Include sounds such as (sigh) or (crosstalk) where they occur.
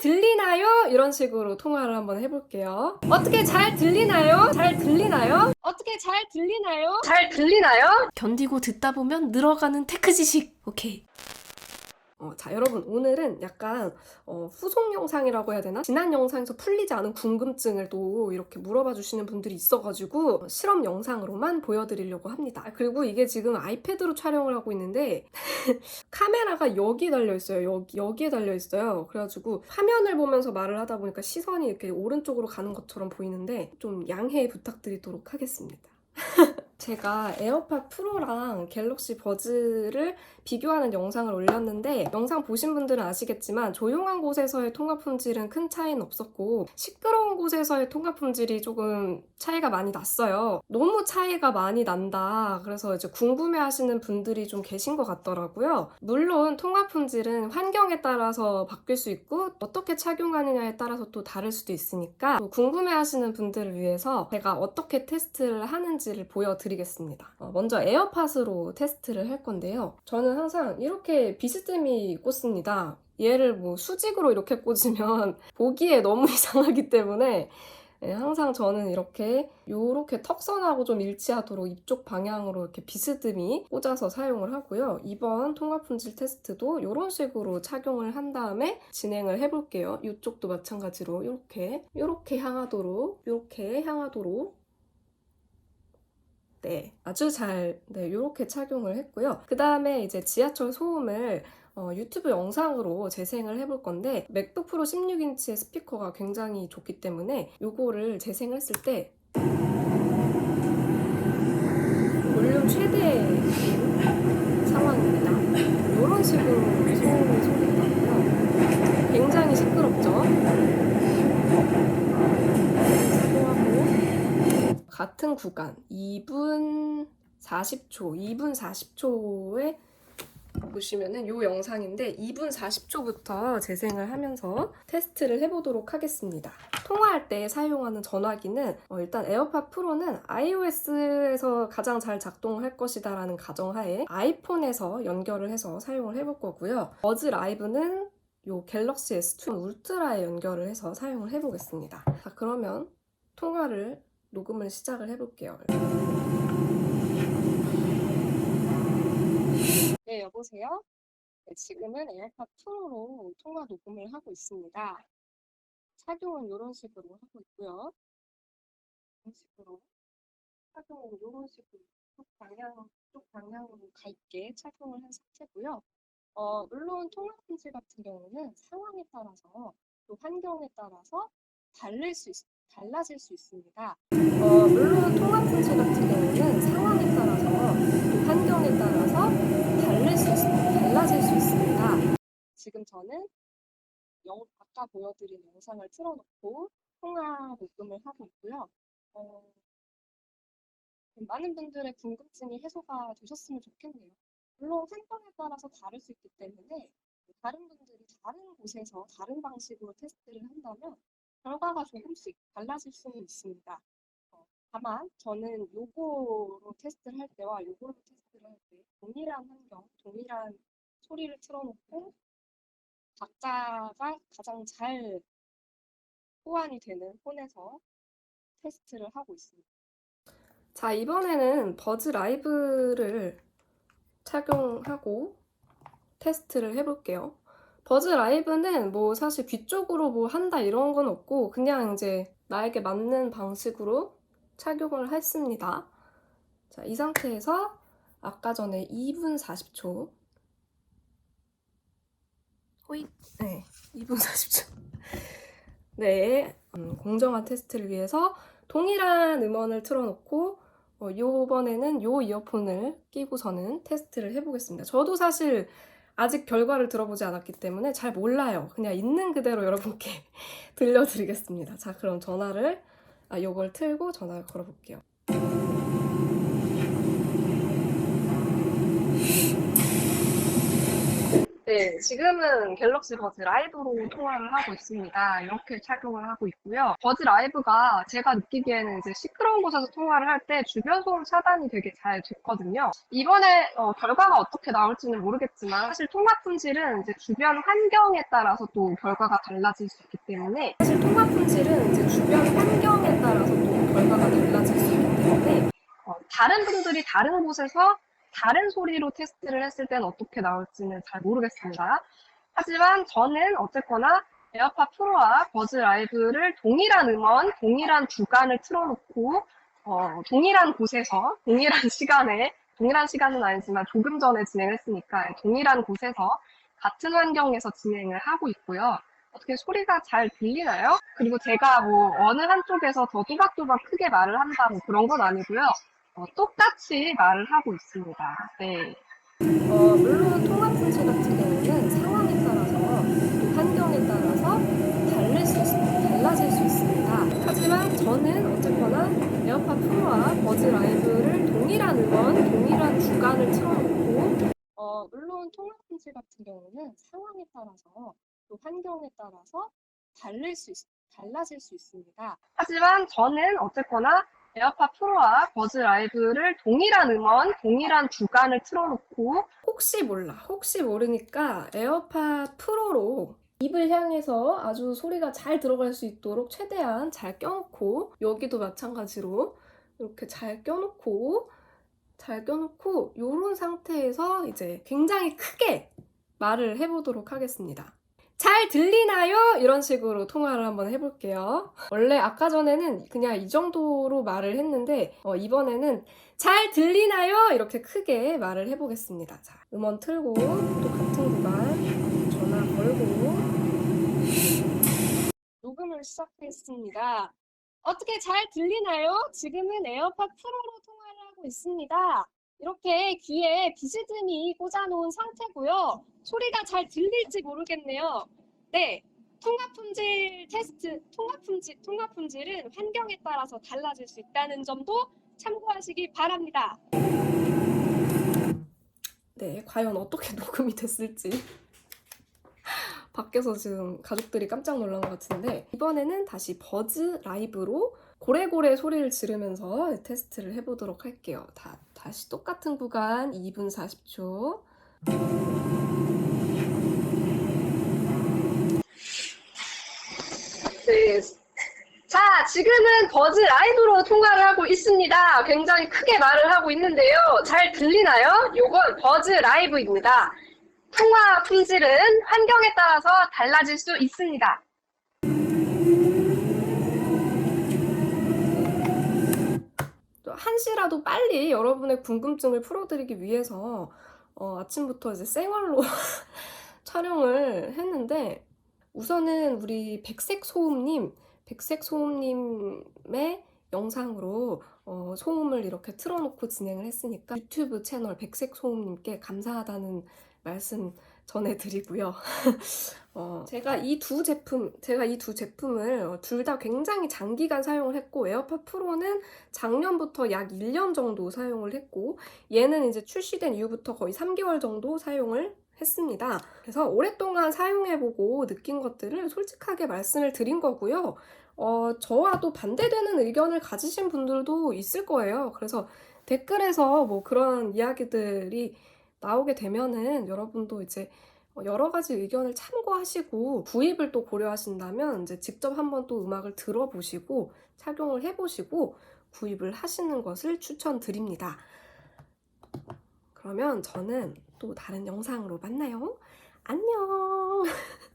들리나요? 이런 식으로 통화를 한번 해볼게요. 어떻게 잘 들리나요? 잘 들리나요? 어떻게 잘 들리나요? 잘 들리나요? 견디고 듣다 보면 늘어가는 테크 지식. 오케이. 어, 자, 여러분, 오늘은 약간, 어, 후속 영상이라고 해야 되나? 지난 영상에서 풀리지 않은 궁금증을 또 이렇게 물어봐 주시는 분들이 있어가지고, 실험 영상으로만 보여드리려고 합니다. 아, 그리고 이게 지금 아이패드로 촬영을 하고 있는데, (laughs) 카메라가 여기 달려 있어요. 여기, 여기에 달려 있어요. 그래가지고, 화면을 보면서 말을 하다 보니까 시선이 이렇게 오른쪽으로 가는 것처럼 보이는데, 좀 양해 부탁드리도록 하겠습니다. (laughs) 제가 에어팟 프로랑 갤럭시 버즈를 비교하는 영상을 올렸는데 영상 보신 분들은 아시겠지만 조용한 곳에서의 통화 품질은 큰 차이는 없었고 시끄러운 곳에서의 통화 품질이 조금 차이가 많이 났어요. 너무 차이가 많이 난다. 그래서 이제 궁금해 하시는 분들이 좀 계신 것 같더라고요. 물론 통화 품질은 환경에 따라서 바뀔 수 있고 어떻게 착용하느냐에 따라서 또 다를 수도 있으니까 또 궁금해 하시는 분들을 위해서 제가 어떻게 테스트를 하는지를 보여드 리겠습니다. 어, 먼저 에어팟으로 테스트를 할 건데요. 저는 항상 이렇게 비스듬히 꽂습니다. 얘를 뭐 수직으로 이렇게 꽂으면 (laughs) 보기에 너무 (laughs) 이상하기 때문에 예, 항상 저는 이렇게 요렇게 턱선하고 좀 일치하도록 이쪽 방향으로 이렇게 비스듬히 꽂아서 사용을 하고요. 이번 통화 품질 테스트도 이런 식으로 착용을 한 다음에 진행을 해볼게요. 이쪽도 마찬가지로 이렇게 이렇게 향하도록 이렇게 향하도록 네, 아주 잘, 네, 이렇게 착용을 했고요. 그 다음에 이제 지하철 소음을 어, 유튜브 영상으로 재생을 해볼 건데, 맥북 프로 16인치의 스피커가 굉장히 좋기 때문에 요거를 재생을 했을 때 최대 상황입니다. 이런 식으로 소음이 소리가 나고요. 굉장히 시끄럽죠? 사용하고 같은 구간 2분 40초, 2분 40초에 보시면은 이 영상인데 2분 40초부터 재생을 하면서 테스트를 해보도록 하겠습니다. 통화할 때 사용하는 전화기는 어, 일단 에어팟 프로는 iOS에서 가장 잘 작동할 것이다라는 가정하에 아이폰에서 연결을 해서 사용을 해볼 거고요. 버즈 라이브는 요 갤럭시 S2 울트라에 연결을 해서 사용을 해보겠습니다. 자 그러면 통화를 녹음을 시작을 해볼게요. 네, 여보세요? 네, 지금은 에어팟 프로로 통화 녹음을 하고 있습니다. 착용은 이런 식으로 하고 있고요. 이런 식으로 착용은 이런 식으로 쪽 방향, 쪽 방향으로 가 있게 착용을 한 상태고요. 어, 물론 통화 품질 같은 경우는 상황에 따라서 또 환경에 따라서 달릴 수 있, 달라질 수 있습니다. 어, 물론 품질 같은 경우는 상황에 따라서 또 환경에 따라서 달릴 수 있, 달라질 수 있습니다. 지금 저는 영, 아까 보여드린 영상을 틀어놓고 통화 녹음을 하고 있고요. 어, 많은 분들의 궁금증이 해소가 되셨으면 좋겠네요. 물론 환경에 따라서 다를 수 있기 때문에 다른 분들이 다른 곳에서 다른 방식으로 테스트를 한다면 결과가 조금씩 달라질 수는 있습니다. 어, 다만 저는 요거로 테스트를 할 때와 요거로 테스트를 할 때 동일한 환경, 동일한 소리를 틀어놓고 각자가 가장 잘 호환이 되는 폰에서 테스트를 하고 있습니다. 자, 이번에는 버즈 라이브를 착용하고 테스트를 해볼게요. 버즈 라이브는 뭐 사실 귀 쪽으로 뭐 한다 이런 건 없고 그냥 이제 나에게 맞는 방식으로 착용을 했습니다. 자, 이 상태에서 아까 전에 2분 40초 호잇 네, 2분 40초 네, 음, 공정한 테스트를 위해서 동일한 음원을 틀어놓고 어, 요번에는 요 이어폰을 끼고서는 테스트를 해보겠습니다. 저도 사실 아직 결과를 들어보지 않았기 때문에 잘 몰라요. 그냥 있는 그대로 여러분께 (laughs) 들려드리겠습니다. 자, 그럼 전화를, 아, 요걸 틀고 전화를 걸어볼게요. 네, 지금은 갤럭시 버즈 라이브로 통화를 하고 있습니다. 이렇게 착용을 하고 있고요. 버즈 라이브가 제가 느끼기에는 이제 시끄러운 곳에서 통화를 할 때 주변 소음 차단이 되게 잘 됐거든요. 이번에 어, 결과가 어떻게 나올지는 모르겠지만 사실 통화 품질은 이제 주변 환경에 따라서 또 결과가 달라질 수 있기 때문에 사실 통화 품질은 이제 주변 환경에 따라서 또 결과가 달라질 수 있기 때문에 어, 다른 분들이 다른 곳에서 다른 소리로 테스트를 했을 때는 어떻게 나올지는 잘 모르겠습니다. 하지만 저는 어쨌거나 에어팟 프로와 버즈 라이브를 동일한 음원, 동일한 주간을 틀어놓고 어, 동일한 곳에서, 동일한 (laughs) 시간에, 동일한 시간은 아니지만 조금 전에 진행했으니까 동일한 곳에서 같은 환경에서 진행을 하고 있고요. 어떻게 소리가 잘 들리나요? 그리고 제가 뭐 어느 한쪽에서 더 또박또박 크게 말을 한다 뭐 그런 건 아니고요. 어, 똑같이 말을 하고 있습니다. 네. 어, 물론 품질 같은 경우는 상황에 따라서 또 환경에 따라서 다를 수 있, 달라질 수 있습니다. 하지만 저는 어쨌거나 에어팟 프로와 버즈 라이브를 동일한 음원, 동일한 주간을 틀어놓고 어, 물론 품질 같은 경우는 상황에 따라서 또 환경에 따라서 다를 수 있, 달라질 수 있습니다. 하지만 저는 어쨌거나 에어팟 프로와 버즈 라이브를 동일한 음원, 동일한 주간을 틀어놓고 혹시 몰라, 혹시 모르니까 에어팟 프로로 입을 향해서 아주 소리가 잘 들어갈 수 있도록 최대한 잘 껴놓고 여기도 마찬가지로 이렇게 잘 껴놓고 잘 껴놓고 이런 상태에서 이제 굉장히 크게 말을 해보도록 하겠습니다. 잘 들리나요? 이런 식으로 통화를 한번 해볼게요. 원래 아까 전에는 그냥 이 정도로 말을 했는데 어, 이번에는 잘 들리나요? 이렇게 크게 말을 해보겠습니다. 자, 음원 틀고 또 같은 구간 전화 걸고 녹음을 시작했습니다. 어떻게 잘 들리나요? 지금은 에어팟 프로로 통화를 하고 있습니다. 이렇게 귀에 비스듬히 꽂아놓은 상태고요. 소리가 잘 들릴지 모르겠네요. 네, 통화 품질 테스트, 통화 품질, 통화 품질은 환경에 따라서 달라질 수 있다는 점도 참고하시기 바랍니다. 네, 과연 어떻게 녹음이 됐을지. 밖에서 지금 가족들이 깜짝 놀란 것 같은데 이번에는 다시 버즈 라이브로 고래고래 소리를 지르면서 테스트를 해보도록 할게요. 다, 다시 똑같은 구간 2분 40초. 네. 자, 지금은 버즈 라이브로 통화를 하고 있습니다. 굉장히 크게 말을 하고 있는데요. 잘 들리나요? 요건 버즈 라이브입니다. 통화 품질은 환경에 따라서 달라질 수 있습니다. 또 한시라도 빨리 여러분의 궁금증을 풀어드리기 위해서 어, 아침부터 이제 생얼로 (laughs) 촬영을 했는데 우선은 우리 백색 소음님, 백색 소음님의 영상으로 어, 소음을 이렇게 틀어놓고 진행을 했으니까 유튜브 채널 백색 소음님께 감사하다는 말씀 전해드리고요. (laughs) 어, 제가 이 두 제품, 제가 이 두 제품을 둘 다 굉장히 장기간 사용을 했고, 에어팟 프로는 작년부터 약 1년 정도 사용을 했고, 얘는 이제 출시된 이후부터 거의 3개월 정도 사용을 했습니다. 그래서 오랫동안 사용해보고 느낀 것들을 솔직하게 말씀을 드린 거고요. 어, 저와도 반대되는 의견을 가지신 분들도 있을 거예요. 그래서 댓글에서 뭐 그런 이야기들이 나오게 되면은 여러분도 이제 여러 가지 의견을 참고하시고 구입을 또 고려하신다면 이제 직접 한번 또 음악을 들어보시고 착용을 해보시고 구입을 하시는 것을 추천드립니다. 그러면 저는 또 다른 영상으로 만나요. 안녕! (laughs)